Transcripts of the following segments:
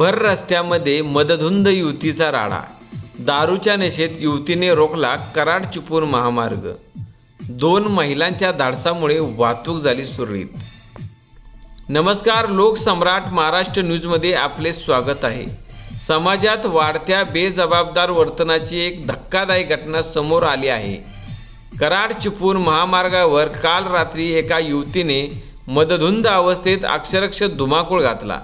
भर रस्त्यामध्ये मदधुंद युवतीचा राडा. दारूच्या नशेत युवतीने रोखला कराड चिपळूण महामार्ग. दोन महिलांच्या धाडसामुळे वाहतूक झाली सुरळीत. नमस्कार लोकसम्राट महाराष्ट्र न्यूजमध्ये आपले स्वागत आहे. समाजात वाढत्या बेजबाबदार वर्तनाची एक धक्कादायक घटना समोर आली आहे. कराड चिपळूण महामार्गावर काल रात्री एका युवतीने मदधुंद अवस्थेत अक्षरक्ष धुमाकूळ घातला.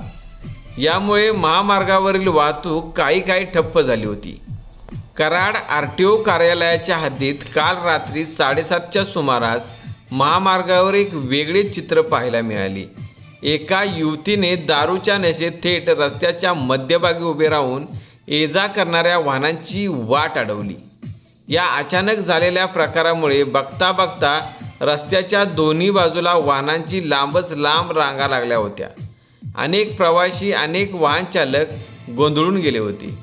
यामुळे महामार्गावरील वाहतूक काही काही ठप्प झाली होती. कराड आर टी ओ कार्यालयाच्या हद्दीत काल रात्री साडेसातच्या सुमारास महामार्गावर एक वेगळे चित्र पाहायला मिळाले. एका युवतीने दारूच्या नशेत थेट रस्त्याच्या मध्यभागी उभे राहून ये जा करणाऱ्या वाहनांची वाट अडवली. या अचानक झालेल्या प्रकारामुळे बघता बघता रस्त्याच्या दोन्ही बाजूला वाहनांची लांबच लांब रांगा लागल्या होत्या. अनेक प्रवासी अनेक वाहनचालक गोंधळून गेले होते.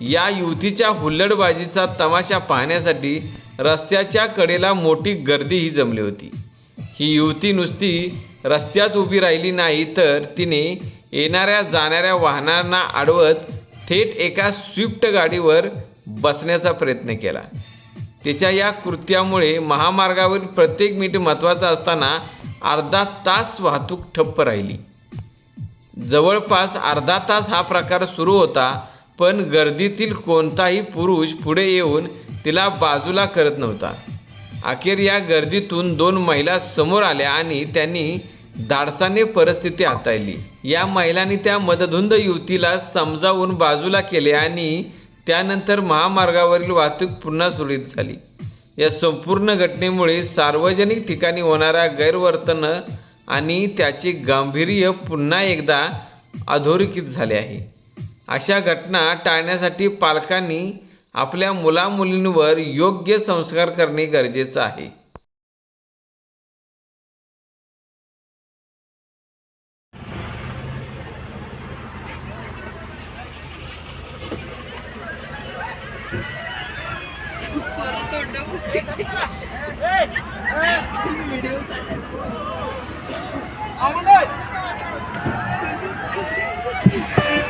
या युवतीच्या हुल्लडबाजीचा तमाशा पाहण्यासाठी रस्त्याच्या कडेला मोठी गर्दीही जमली होती. ही युवती नुसती रस्त्यात उभी राहिली नाही तर तिने येणाऱ्या जाणाऱ्या वाहनांना अडवत थेट एका स्विफ्ट गाडीवर बसण्याचा प्रयत्न केला. तिच्या या कृत्यामुळे महामार्गावरील प्रत्येक मिनिट महत्त्वाचा असताना अर्धा तास वाहतूक ठप्प राहिली. जवळपास अर्धा तास हा प्रकार सुरू होता पण गर्दीतील कोणताही पुरुष पुढे येऊन तिला बाजूला करत नव्हता. अखेर या गर्दीतून दोन महिला समोर आल्या आणि त्यांनी धाडसाने परिस्थिती हाताळली. या महिलांनी त्या मदधुंद युवतीला समजावून बाजूला केले आणि त्यानंतर महामार्गावरील वाहतूक पुन्हा सुरळीत झाली. या संपूर्ण घटनेमुळे सार्वजनिक ठिकाणी होणाऱ्या गैरवर्तन आणि त्याचे गांभीर्य पुन्हा एकदा अधोरेखित झाले आहे अशा घटना टाळण्यासाठी पालकांनी आपल्या मुलामुलींवर योग्य संस्कार करणे गरजेचं आहे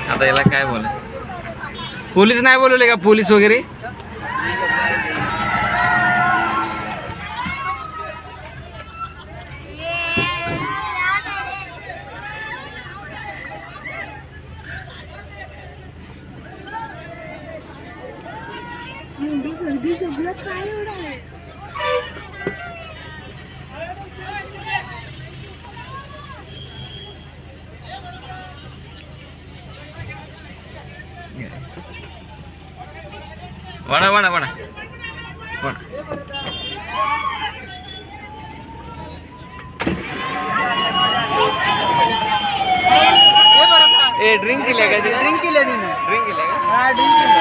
आता याला काय बोला? पोलीस नाही बोलवले का पोलीस वगैरे? काय வட வட வட வட ಏ ಡ್ರಿಂಕ್ ಇಲ್ಲ ಡ್ರಿಂಕ್ ಇಲ್ಲ ನೀನು. ಡ್ರಿಂಕ್ ಇಲ್ಲ ಹಾ ಡ್ರಿಂಕ್ ಇಲ್ಲ.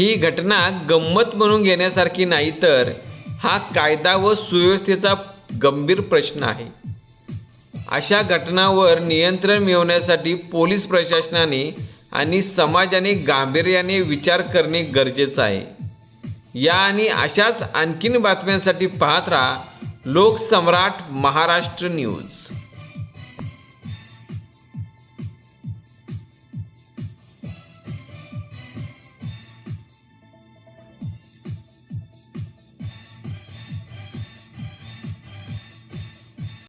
ही घटना गंमत म्हणून घेण्यासारखी नाही तर हा कायदा व सुव्यवस्थेचा गंभीर प्रश्न आहे. अशा घटनावर नियंत्रण मिळवण्यासाठी पोलीस प्रशासनाने आणि समाजाने गांभीर्याने विचार करणे गरजेचं आहे. या आणि अशाच आणखीन बातम्यांसाठी पाहत राहा लोकसम्राट महाराष्ट्र न्यूज.